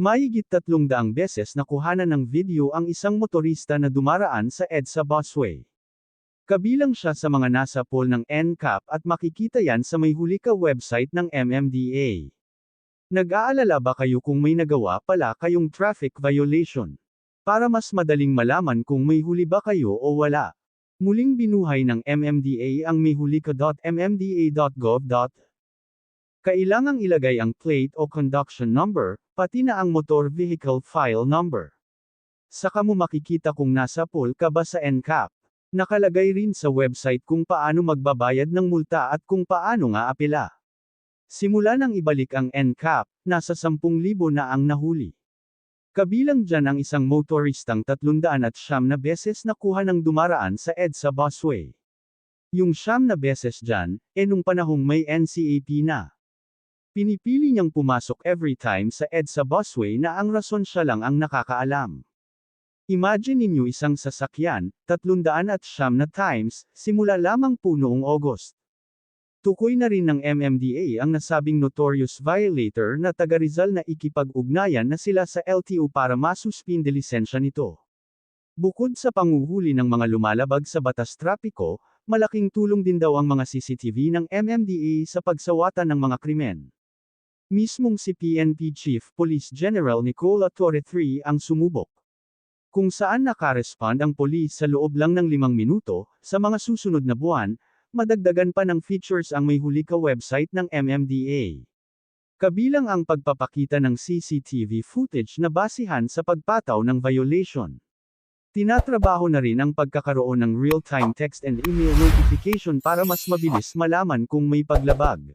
Mahigit tatlong daang beses nakuhanan ng video ang isang motorista na dumaraan sa EDSA busway. Kabilang siya sa mga nasa poll ng NCAP at makikita yan sa may huli ka website ng MMDA. Nag-aalala ba kayo kung may nagawa pala kayong traffic violation? Para mas madaling malaman kung may huli ba kayo o wala. Muling binuhay ng MMDA ang mihulika.mmda.gov. Kailangang ilagay ang plate o conduction number, pati na ang motor vehicle file number. Saka mo makikita kung nasa poll ka ba sa NCAP. Nakalagay rin sa website kung paano magbabayad ng multa at kung paano nga apela. Simula nang ibalik ang NCAP, nasa 10,000 na ang nahuli. Kabilang dyan ang isang motoristang 300 at siyam na beses nakuha ng dumaraan sa EDSA busway. Yung siyam na beses dyan, e nung panahong may NCAP na. Pinipili niyang pumasok every time sa EDSA busway na ang rason siya lang ang nakakaalam. Imagine ninyo isang sasakyan, 300 at siyam na times, simula lamang po noong August. Tukoy na rin ng MMDA ang nasabing notorious violator na taga Rizal na ikipag-ugnayan na sila sa LTO para masuspinde lisensya nito. Bukod sa panguhuli ng mga lumalabag sa batas trapiko, malaking tulong din daw ang mga CCTV ng MMDA sa pagsawatan ng mga krimen. Mismong si PNP Chief Police General Nicola Torre III ang sumubok. Kung saan nakarespond ang polis sa loob lang ng limang minuto, sa mga susunod na buwan, madagdagan pa ng features ang may huli ka website ng MMDA. Kabilang ang pagpapakita ng CCTV footage na basihan sa pagpataw ng violation. Tinatrabaho na rin ang pagkakaroon ng real-time text and email notification para mas mabilis malaman kung may paglabag.